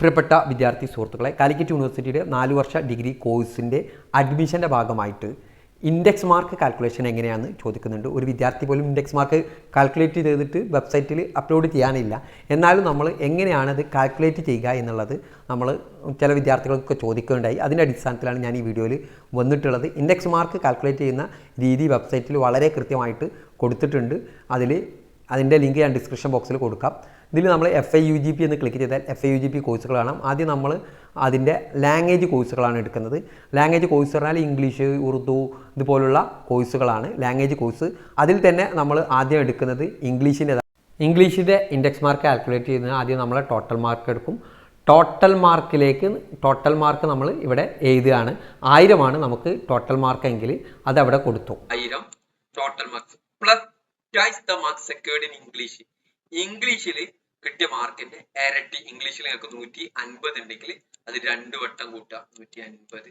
പ്രിയപ്പെട്ട വിദ്യാർത്ഥി സുഹൃത്തുക്കളെ കാലിക്കറ്റ് യൂണിവേഴ്സിറ്റിയുടെ നാല് വർഷ ഡിഗ്രി കോഴ്സിന്റെ അഡ്മിഷന്റെ ഭാഗമായിട്ട് ഇൻഡെക്സ് മാർക്ക് കാൽക്കുലേഷൻ എങ്ങനെയാണെന്ന് ചോദിക്കുന്നുണ്ട്. ഒരു വിദ്യാർത്ഥി പോലും ഇൻഡെക്സ് മാർക്ക് കാൽക്കുലേറ്റ് ചെയ്തിട്ട് വെബ്സൈറ്റിൽ അപ്ലോഡ് ചെയ്യാനില്ല. എന്നാലും നമ്മൾ എങ്ങനെയാണ് അത് കാൽക്കുലേറ്റ് ചെയ്യുക എന്നുള്ളത് നമ്മൾ ചില വിദ്യാർത്ഥികൾക്ക് ചോദിക്കുകയുണ്ടായി അതിന്റെ അടിസ്ഥാനത്തിലാണ് ഞാൻ ഈ വീഡിയോയിൽ വന്നിട്ടുള്ളത്. ഇൻഡെക്സ് മാർക്ക് കാൽക്കുലേറ്റ് ചെയ്യുന്ന രീതി വെബ്സൈറ്റിൽ വളരെ കൃത്യമായിട്ട് കൊടുത്തിട്ടുണ്ട്. അതിൽ അതിന്റെ ലിങ്ക് ഞാൻ ഡിസ്ക്രിപ്ഷൻ ബോക്സിൽ കൊടുക്കാം. ഇതിൽ നമ്മൾ F I U G P എന്ന് ക്ലിക്ക് ചെയ്താൽ F I U G P കോഴ്സുകൾ കാണാം. ആദ്യം നമ്മൾ അതിന്റെ ലാംഗ്വേജ് കോഴ്സുകളാണ് എടുക്കുന്നത്. ലാംഗ്വേജ് കോഴ്സ് പറഞ്ഞാൽ ഇംഗ്ലീഷ് ഉറുദു ഇതുപോലുള്ള കോഴ്സുകളാണ് ലാംഗ്വേജ് കോഴ്സ് അതിൽ തന്നെ നമ്മൾ ആദ്യം എടുക്കുന്നത് ഇംഗ്ലീഷിന്റെ ഇംഗ്ലീഷിന്റെ ഇൻഡെക്സ് മാർക്ക് കാൽക്കുലേറ്റ് ചെയ്യുന്നത് ആദ്യം നമ്മൾ ടോട്ടൽ മാർക്ക് എടുക്കും. ടോട്ടൽ മാർക്കിലേക്ക് ടോട്ടൽ മാർക്ക് നമ്മൾ ഇവിടെ എഴുതുകയാണ്. ആയിരമാണ് നമുക്ക് ടോട്ടൽ മാർക്ക് എങ്കിൽ അത് അവിടെ കൊടുത്തു. ആയിരം total mark plus the mark secured in English ഇംഗ്ലീഷിൽ കിട്ടിയ മാർക്കിന്റെ ഇരട്ടി ഇംഗ്ലീഷിൽ നിങ്ങൾക്ക് നൂറ്റി അൻപത് ഉണ്ടെങ്കിൽ അത് രണ്ട് വട്ടം കൂട്ടുക. നൂറ്റി അൻപത്.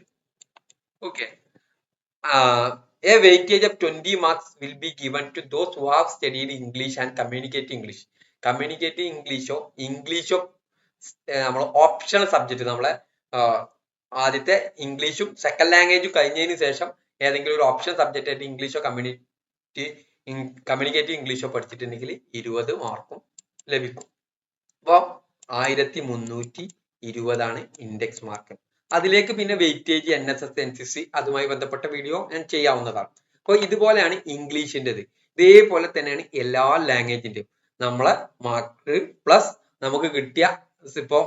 Okay a weightage of twenty marks will be given to those who have studied English and communicate English communicate ഇംഗ്ലീഷോ ഇംഗ്ലീഷോ നമ്മൾ ഓപ്ഷണൽ സബ്ജക്ട് നമ്മളെ ആദ്യത്തെ ഇംഗ്ലീഷും സെക്കൻഡ് ലാംഗ്വേജും കഴിഞ്ഞതിന് ശേഷം ഏതെങ്കിലും ഒരു ഓപ്ഷൻ സബ്ജക്റ്റ് ആയിട്ട് ഇംഗ്ലീഷോ കമ്മ്യൂണിറ്റി കമ്മ്യൂണിക്കേറ്റ് ഇംഗ്ലീഷോ പഠിച്ചിട്ടുണ്ടെങ്കിൽ ഇരുപത് മാർക്കും ലഭിക്കും. അപ്പോൾ ആയിരത്തി മുന്നൂറ്റി ഇരുപതാണ് ഇൻഡെക്സ് മാർക്ക് അതിലേക്ക് പിന്നെ weightage N S S N C C അതുമായി ബന്ധപ്പെട്ട വീഡിയോ ഞാൻ ചെയ്യാവുന്നതാണ്. അപ്പോൾ ഇതുപോലെയാണ് ഇംഗ്ലീഷിന്റെത്. ഇതേപോലെ തന്നെയാണ് എല്ലാ ലാംഗ്വേജിന്റെയും നമ്മളെ മാർക്ക് പ്ലസ് നമുക്ക് കിട്ടിയ ഇപ്പോ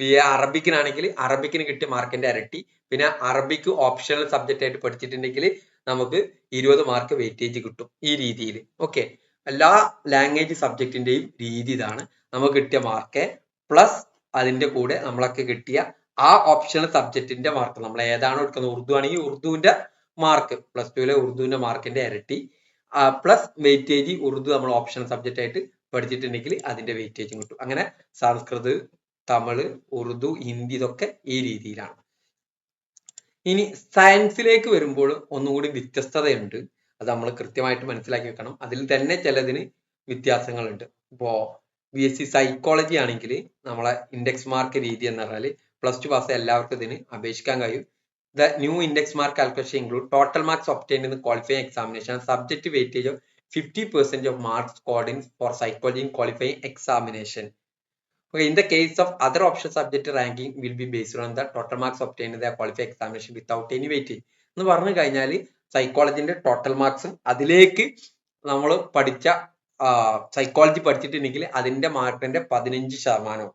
ബി എ അറബിക്കിനാണെങ്കിൽ അറബിക്കിന് കിട്ടിയ മാർക്കിന്റെ ഇരട്ടി. പിന്നെ അറബിക്ക് ഓപ്ഷണൽ സബ്ജക്റ്റ് ആയിട്ട് പഠിച്ചിട്ടുണ്ടെങ്കിൽ നമുക്ക് ഇരുപത് മാർക്ക് വെയിറ്റേജ് കിട്ടും ഈ രീതിയിൽ. ഓക്കെ എല്ലാ ലാംഗ്വേജ് സബ്ജക്റ്റിന്റെയും രീതി ഇതാണ്. നമുക്ക് കിട്ടിയ മാർക്ക് പ്ലസ് അതിന്റെ കൂടെ നമ്മളൊക്കെ കിട്ടിയ ആ ഓപ്ഷണൽ സബ്ജക്റ്റിന്റെ മാർക്ക് നമ്മൾ ഏതാണ് എടുക്കുന്നത് ഉറുദു ആണെങ്കിൽ ഉറുദുവിന്റെ മാർക്ക് പ്ലസ് ടുവിലെ ഉറുദുവിന്റെ മാർക്കിന്റെ ഇരട്ടി. പ്ലസ് വെയിറ്റേജ് ഉറുദു നമ്മൾ ഓപ്ഷണൽ സബ്ജക്റ്റ് ആയിട്ട് പഠിച്ചിട്ടുണ്ടെങ്കിൽ അതിന്റെ വെയിറ്റേജും കിട്ടും. അങ്ങനെ സംസ്കൃത് തമിഴ് ഉറുദു ഹിന്ദി ഇതൊക്കെ ഈ രീതിയിലാണ്. ഇനി സയൻസിലേക്ക് വരുമ്പോൾ ഒന്നുകൂടി വ്യത്യസ്തതയുണ്ട്. അത് നമ്മൾ കൃത്യമായിട്ട് മനസ്സിലാക്കി വെക്കണം. അതിൽ തന്നെ ചിലതിന് വ്യത്യാസങ്ങളുണ്ട്. ഇപ്പോ ബി എസ് സി സൈക്കോളജി ആണെങ്കിൽ നമ്മളെ ഇൻഡെക്സ് മാർക്ക് രീതി എന്ന് പറഞ്ഞാൽ പ്ലസ് ടു പാസ് എല്ലാവർക്കും ഇതിന് അപേക്ഷിക്കാൻ കഴിയും. The new index mark calculation include total marks obtain in qualify examination subject weightage of fifty percent of marks scored in for psychology in qualifying examination Okay, in the case of other subject subject ranking will be based on the total marks obtained in the without any weightage. എന്ന് പറഞ്ഞു കഴിഞ്ഞാൽ സൈക്കോളജിന്റെ total മാർക്സും അതിലേക്ക് നമ്മൾ പഠിച്ച psychology പഠിച്ചിട്ടുണ്ടെങ്കിൽ അതിന്റെ മാർക്കിന്റെ പതിനഞ്ച് ശതമാനവും.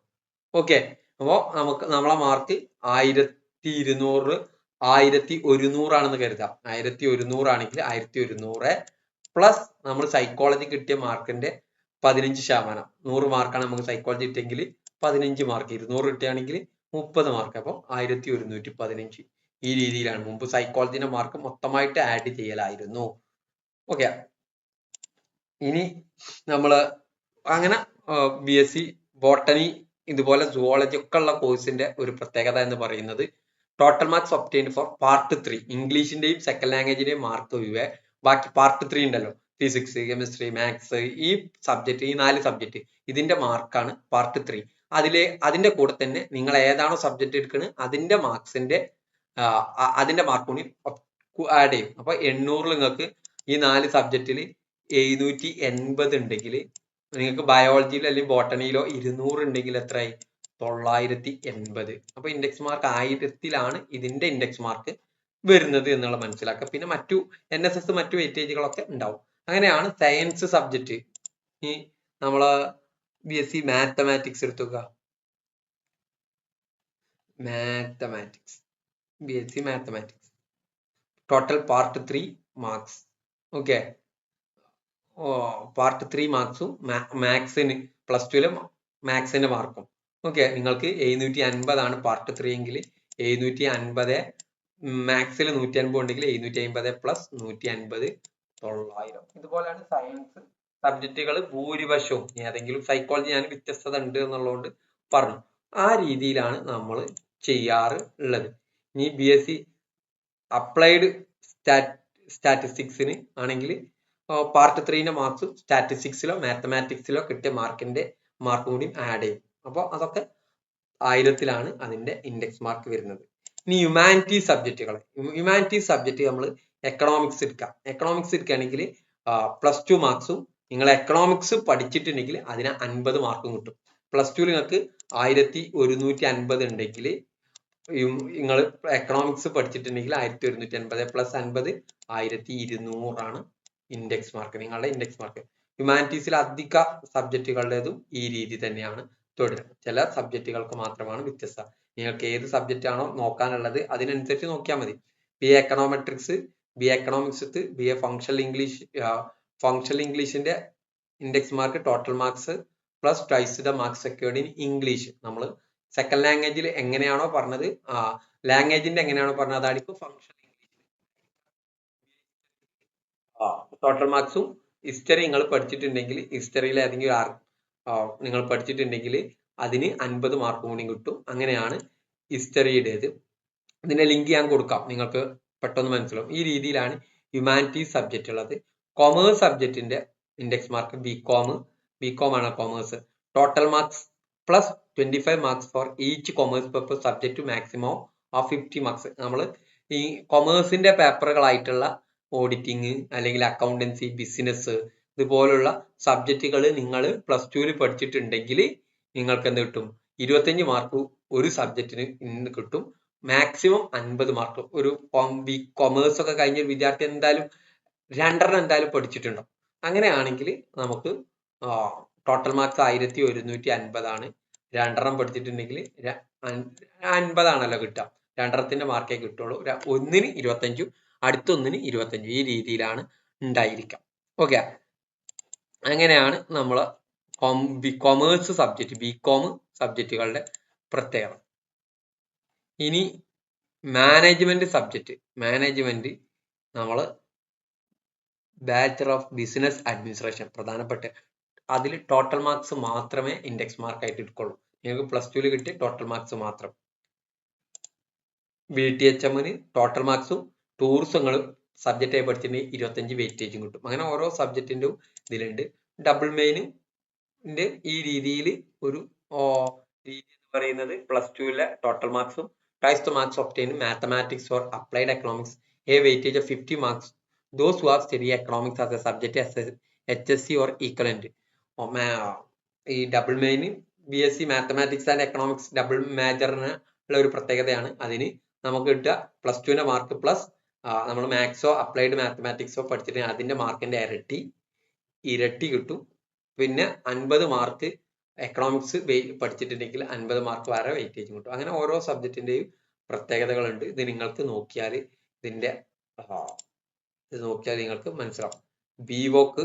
ഓക്കെ അപ്പോൾ നമുക്ക് നമ്മളെ മാർക്ക് ആയിരത്തി ഇരുന്നൂറ് ആയിരത്തി ഒരുന്നൂറാണെന്ന് കരുതാം. ആയിരത്തി ഒരുന്നൂറാണെങ്കിൽ ആയിരത്തി ഒരുന്നൂറ് പ്ലസ് നമ്മൾ സൈക്കോളജി കിട്ടിയ മാർക്കിന്റെ പതിനഞ്ച് ശതമാനം. നൂറ് മാർക്കാണ് നമുക്ക് സൈക്കോളജി കിട്ടിയെങ്കിൽ പതിനഞ്ച് മാർക്ക് ഇരുന്നൂറ് കിട്ടുകയാണെങ്കിൽ മുപ്പത് മാർക്ക് അപ്പോൾ ആയിരത്തി ഒരുന്നൂറ്റി പതിനഞ്ച്. ഈ രീതിയിലാണ്. മുമ്പ് സൈക്കോളജിന്റെ മാർക്ക് മൊത്തമായിട്ട് ആഡ് ചെയ്യലായിരുന്നു. ഓക്കെ ഇനി നമ്മൾ അങ്ങനെ ബി എസ് സി ബോട്ടണി ഇതുപോലെ സുവോളജി ഒക്കെ ഉള്ള കോഴ്സിന്റെ ഒരു പ്രത്യേകത എന്ന് പറയുന്നത് total marks obtained for part three ഇംഗ്ലീഷിന്റെയും second ലാംഗ്വേജിന്റെയും മാർക്ക് ഒഴിവേ ബാക്കി പാർട്ട് ത്രീ ഉണ്ടല്ലോ. ഫിസിക്സ് കെമിസ്ട്രി മാത്സ് ഈ സബ്ജക്റ്റ് ഈ നാല് സബ്ജക്റ്റ് ഇതിന്റെ മാർക്കാണ് പാർട്ട് ത്രീ അതിലെ അതിന്റെ കൂടെ തന്നെ നിങ്ങൾ ഏതാണോ സബ്ജക്റ്റ് എടുക്കുന്നത് അതിന്റെ മാർക്സിന്റെ അതിന്റെ മാർക്ക് കൂടി ആഡ് ചെയ്യും. അപ്പൊ എണ്ണൂറിൽ നിങ്ങൾക്ക് ഈ നാല് സബ്ജക്റ്റിൽ എഴുന്നൂറ്റി എൺപത് ഉണ്ടെങ്കിൽ നിങ്ങൾക്ക് ബയോളജിയിലോ അല്ലെങ്കിൽ ബോട്ടണിയിലോ ഇരുന്നൂറ് ഉണ്ടെങ്കിൽ എത്രയായി തൊള്ളായിരത്തി എൺപത്. അപ്പൊ ഇൻഡെക്സ് മാർക്ക് ആയിരത്തിലാണ് ഇതിന്റെ ഇൻഡെക്സ് മാർക്ക് വരുന്നത് എന്നുള്ള മനസ്സിലാക്കുക പിന്നെ മറ്റു എൻ എസ് എസ് മറ്റു വെയിറ്റേജുകളൊക്കെ ഉണ്ടാവും അങ്ങനെയാണ് സയൻസ് സബ്ജക്റ്റ് ഈ നമ്മൾ B S C mathematics എടുത്തുക mathematics S C mathematics total part three marks okay part three മാർക്സും മാത്സിന് പ്ലസ് ടുവിലെ മാത്സിന്റെ മാർക്കും ഓക്കെ നിങ്ങൾക്ക് എഴുന്നൂറ്റി അൻപതാണ് പാർട്ട് ത്രീ എങ്കിൽ എഴുന്നൂറ്റി അൻപത് മാത്സിൽ നൂറ്റി അൻപത് ഉണ്ടെങ്കിൽ എഴുന്നൂറ്റി അൻപത് പ്ലസ് നൂറ്റി അൻപത് തൊള്ളായിരം. ഇതുപോലെയാണ് സയൻസ് സബ്ജക്റ്റുകൾ ഭൂരിപക്ഷവും. ഏതെങ്കിലും സൈക്കോളജി ഞാൻ വ്യത്യസ്തത ഉണ്ട് എന്നുള്ളതുകൊണ്ട് പറഞ്ഞു. ആ രീതിയിലാണ് നമ്മൾ ചെയ്യാറ് ഉള്ളത് ഇനി ബി എസ് സി അപ്ലൈഡ് സ്റ്റാറ്റിസ്റ്റിക്സിന് ആണെങ്കിൽ പാർട്ട് ത്രീന്റെ മാർക്സ് സ്റ്റാറ്റിസ്റ്റിക്സിലോ മാത്തമാറ്റിക്സിലോ കിട്ടിയ മാർക്കിന്റെ മാർക്ക് കൂടി ആഡ് ചെയ്യും. അപ്പോൾ അതൊക്കെ ആയിരത്തിലാണ് അതിന്റെ ഇൻഡെക്സ് മാർക്ക് വരുന്നത്. ഇനി ഹ്യൂമാനിറ്റി സബ്ജക്റ്റുകൾ ഹ്യൂമാനിറ്റി സബ്ജക്റ്റ് നമ്മൾ എക്കണോമിക്സ് എടുക്കാം എക്കണോമിക്സ് എടുക്കുകയാണെങ്കിൽ പ്ലസ് ടു മാർക്സും നിങ്ങൾ എക്കണോമിക്സ് പഠിച്ചിട്ടുണ്ടെങ്കിൽ അതിന് അൻപത് മാർക്കും കിട്ടും. പ്ലസ് ടു നിങ്ങൾക്ക് ആയിരത്തി ഒരുന്നൂറ്റി അൻപത് ഉണ്ടെങ്കിൽ നിങ്ങൾ എക്കണോമിക്സ് പഠിച്ചിട്ടുണ്ടെങ്കിൽ ആയിരത്തി ഒരുന്നൂറ്റി അൻപത് പ്ലസ് അൻപത് ആയിരത്തി ഇരുന്നൂറാണ് ഇൻഡെക്സ് മാർക്ക് നിങ്ങളുടെ ഇൻഡെക്സ് മാർക്ക് ഹ്യൂമാനിറ്റീസിൽ അധിക സബ്ജക്റ്റുകളുടേതും ഈ രീതി തന്നെയാണ് തുടരുക ചില സബ്ജക്റ്റുകൾക്ക് മാത്രമാണ് വ്യത്യസ്ത നിങ്ങൾക്ക് ഏത് സബ്ജക്റ്റ് ആണോ നോക്കാനുള്ളത് അതിനനുസരിച്ച് നോക്കിയാൽ മതി. B A econometrics B A economics B A functional English functional ഇംഗ്ലീഷിന്റെ index mark total marks plus twice the secured in English നമ്മൾ സെക്കൻഡ് ലാംഗ്വേജിൽ എങ്ങനെയാണോ പറഞ്ഞത്? ആ ലാംഗ്വേജിന്റെ എങ്ങനെയാണോ പറഞ്ഞത്? അതായിരിക്കും ഇംഗ്ലീഷ് ടോട്ടൽ മാർക്സും ഹിസ്റ്ററി നിങ്ങൾ പഠിച്ചിട്ടുണ്ടെങ്കിൽ ഹിസ്റ്ററിയിൽ ഏതെങ്കിലും ആർ നിങ്ങൾ പഠിച്ചിട്ടുണ്ടെങ്കിൽ അതിന് അൻപത് മാർക്ക് കൂടി കിട്ടും. അങ്ങനെയാണ് ഹിസ്റ്ററിയുടേത് ഇതിന്റെ ലിങ്ക് ഞാൻ കൊടുക്കാം. നിങ്ങൾക്ക് പെട്ടെന്ന് മനസ്സിലാവും. ഈ രീതിയിലാണ് ഹ്യൂമാനിറ്റീസ് സബ്ജക്റ്റ് ഉള്ളത്. Commerce സബ്ജക്റ്റിന്റെ index mark B com B com ആണ് commerce total marks plus twenty five marks for each commerce paper subject to maximum of fifty marks നമ്മൾ ഈ കൊമേഴ്സിന്റെ പേപ്പറുകളായിട്ടുള്ള ഓഡിറ്റിങ് അല്ലെങ്കിൽ അക്കൗണ്ടൻസി ബിസിനസ് ഇതുപോലുള്ള സബ്ജക്റ്റുകൾ നിങ്ങൾ പ്ലസ് ടുവിൽ പഠിച്ചിട്ടുണ്ടെങ്കിൽ നിങ്ങൾക്ക് എന്ത് കിട്ടും? ഇരുപത്തഞ്ച് മാർക്ക് ഒരു സബ്ജക്റ്റിന് ഇന്ന് കിട്ടും. മാക്സിമം അൻപത് മാർക്ക് ഒരു കൊമേഴ്സ് ഒക്കെ കഴിഞ്ഞ വിദ്യാർത്ഥി എന്തായാലും രണ്ടെണ്ണം എന്തായാലും പഠിച്ചിട്ടുണ്ടോ അങ്ങനെയാണെങ്കിൽ നമുക്ക് ടോട്ടൽ മാർക്ക് ആയിരത്തി ഒരുന്നൂറ്റി അൻപതാണ് രണ്ടെണ്ണം പഠിച്ചിട്ടുണ്ടെങ്കിൽ അൻപതാണല്ലോ കിട്ടുക. രണ്ടെണ്ണത്തിന്റെ മാർക്കേ കിട്ടുള്ളൂ. ഒന്നിന് ഇരുപത്തഞ്ചും അടുത്തൊന്നിന് ഇരുപത്തഞ്ചും ഈ രീതിയിലാണ് ഉണ്ടായിരിക്കാം ഓക്കെ അങ്ങനെയാണ് നമ്മൾ B commerce subject B com സബ്ജക്റ്റുകളുടെ പ്രത്യേകത. ഇനി മാനേജ്മെന്റ് സബ്ജക്റ്റ് മാനേജ്മെന്റ് നമ്മൾ ബാച്ചലർ ഓഫ് ബിസിനസ് അഡ്മിനിസ്ട്രേഷൻ പ്രധാനപ്പെട്ട അതിൽ ടോട്ടൽ മാർക്സ് മാത്രമേ ഇൻഡെക്സ് മാർക്ക് ആയിട്ട് എടുക്കുള്ളൂ. നിങ്ങൾക്ക് പ്ലസ് ടുവിൽ കിട്ടിയ ടോട്ടൽ മാർക്സ് മാത്രം. ബി ടി എച്ച് എമ്മിന് ടോട്ടൽ മാർക്സും ടൂറിസങ്ങൾ സബ്ജക്റ്റായി പഠിച്ചിട്ടുണ്ടെങ്കിൽ ഇരുപത്തഞ്ച് വെയിറ്റേജും കിട്ടും. അങ്ങനെ ഓരോ സബ്ജക്റ്റിന്റെ ഇതിലുണ്ട്. ഡബിൾ മെയിനിന്റെ ഈ രീതിയിൽ ഒരു രീതി എന്ന് പറയുന്നത് പ്ലസ് ടുവിലെ total മാർക്സും twice two marks obtain mathematics or applied economics a weightage of fifty marks those who are study economics as a subject H S C or equivalent ഈ double main B S C mathematics and economics double മേജറിന് ഉള്ള ഒരു പ്രത്യേകതയാണ്. അതിന് നമുക്ക് കിട്ടുക plus ടുവിന്റെ mark plus നമ്മൾ മാത്സോ applied മാത്തമാറ്റിക്സോ പഠിച്ചിട്ടുണ്ടെങ്കിൽ അതിന്റെ മാർക്കിന്റെ ഇരട്ടി ഇരട്ടി കിട്ടും. പിന്നെ അൻപത് മാർക്ക് എക്കണോമിക്സ് പഠിച്ചിട്ടുണ്ടെങ്കിൽ അൻപത് മാർക്ക് വേറെ വെയിറ്റേജ് കിട്ടും. അങ്ങനെ ഓരോ സബ്ജക്റ്റിന്റെയും പ്രത്യേകതകളുണ്ട്. ഇത് നിങ്ങൾക്ക് നോക്കിയാൽ ഇതിന്റെ ഇത് നോക്കിയാൽ നിങ്ങൾക്ക് മനസ്സിലാവും. ബി വോക്ക്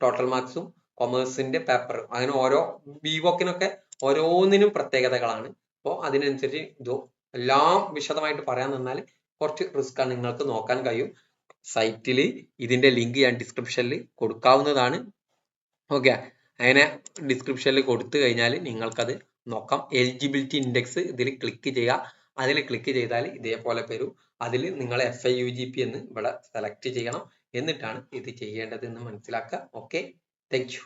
ടോട്ടൽ മാർക്സും കൊമേഴ്സിന്റെ പേപ്പർ അങ്ങനെ ഓരോ ബി വോക്കിനൊക്കെ ഓരോന്നിനും പ്രത്യേകതകളാണ്. അപ്പോൾ അതിനനുസരിച്ച് ഇത് എല്ലാം വിശദമായിട്ട് പറയാൻ നിന്നാൽ കുറച്ച് റിസ്ക് ആണ് നിങ്ങൾക്ക് നോക്കാൻ കഴിയും. സൈറ്റിൽ ഇതിന്റെ ലിങ്ക് ഞാൻ ഡിസ്ക്രിപ്ഷനിൽ കൊടുക്കാവുന്നതാണ്. ഓക്കെ അങ്ങനെ ഡിസ്ക്രിപ്ഷനിൽ കൊടുത്തു കഴിഞ്ഞാൽ നിങ്ങൾക്കത് നോക്കാം. എലിജിബിലിറ്റി ഇൻഡെക്സ് ഇതിൽ ക്ലിക്ക് ചെയ്യുക. അതിൽ ക്ലിക്ക് ചെയ്താൽ ഇതേപോലെ വരും. അതിൽ നിങ്ങൾ F I U G P എന്ന് ഇവിടെ സെലക്ട് ചെയ്യണം. എന്നിട്ടാണ് ഇത് ചെയ്യേണ്ടത് എന്ന് മനസ്സിലാക്കുക. Okay thank you